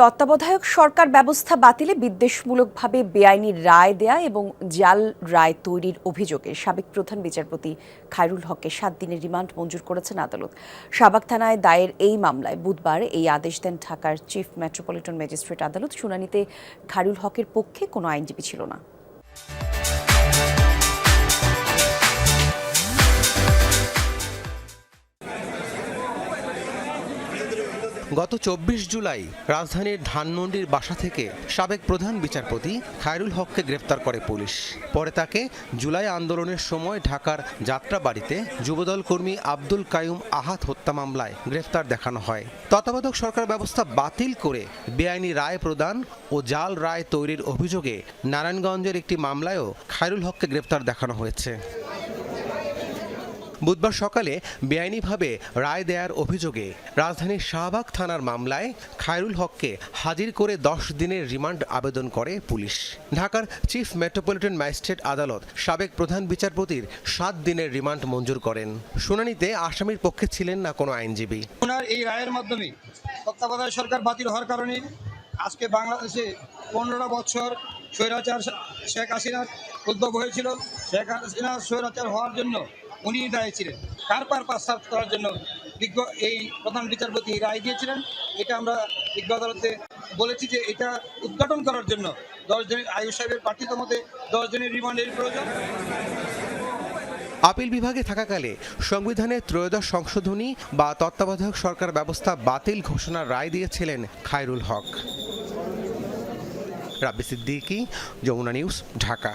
তত্ত্বাবধায়ক সরকার ব্যবস্থা বাতিলে বিদ্বেষমূলকভাবে বেআইনি রায় দেয়া এবং জাল রায় তৈরির অভিযোগে সাবেক প্রধান বিচারপতি খায়রুল হককে সাত দিনের রিমান্ড মঞ্জুর করেছেন আদালত। সাবাক থানায় দায়ের এই মামলায় বুধবার এই আদেশ দেন ঢাকার চিফ মেট্রোপলিটন ম্যাজিস্ট্রেট আদালত। শুনানিতে খায়রুল হকের পক্ষে কোনো আইনজীবী ছিল না। গত চব্বিশ জুলাই রাজধানীর ধানমন্ডির বাসা থেকে সাবেক প্রধান বিচারপতি খায়রুল হককে গ্রেফতার করে পুলিশ। পরে তাকে জুলাই আন্দোলনের সময় ঢাকার যাত্রাবাড়িতে যুবদল কর্মী আব্দুল কায়ুম আহাত হত্যা মামলায় গ্রেফতার দেখানো হয়। তত্ত্বাবধায়ক সরকার ব্যবস্থা বাতিল করে বেআইনি রায় প্রদান ও জাল রায় তৈরির অভিযোগে নারায়ণগঞ্জের একটি মামলায়ও খায়রুল হককে গ্রেফতার দেখানো হয়েছে। বুধবার সকালে বেআইনিভাবে রায় দেয়ার অভিযোগে রাজধানীর শাহবাগ থানার মামলায় খায়রুল হককে হাজির করে দশ দিনের রিমান্ড আবেদন করে পুলিশ। ঢাকার চিফ মেট্রোপলিটন ম্যাজিস্ট্রেট আদালত সাবেক প্রধান বিচারপতির সাত দিনের রিমান্ড মঞ্জুর করেন। শুনানিতে আসামির পক্ষে ছিলেন না কোনো আইনজীবী। ওনার এই রায়ের মাধ্যমে তত্ত্বাবধায়ক সরকার বাতিল হওয়ার কারণে আজকে বাংলাদেশে পনেরোটা বছর স্বৈরাচার শেখ হাসিনার উদ্ভব হয়েছিল। শেখ হাসিনা স্বৈরাচার হওয়ার জন্য উনি দায়ী ছিলেন। কার পার পাস সার্ভ করার জন্য এই প্রধান বিচারপতি রায় দিয়েছিলেন। এটা আমরা বিজ্ঞ আদালতে বলেছি যে এটা উদ্ঘাটন করার জন্য দশ জনের আয়ুষ সাহেবের প্রার্থিত মতে দশ জনের রিমান্ডের প্রয়োজন। আপিল বিভাগে থাকাকালে সংবিধানের ত্রয়োদশ সংশোধনী বা তত্ত্বাবধায়ক সরকার ব্যবস্থা বাতিল ঘোষণার রায় দিয়েছিলেন খায়রুল হক। রাব্বি সিদ্দিকী, যমুনা নিউজ, ঢাকা।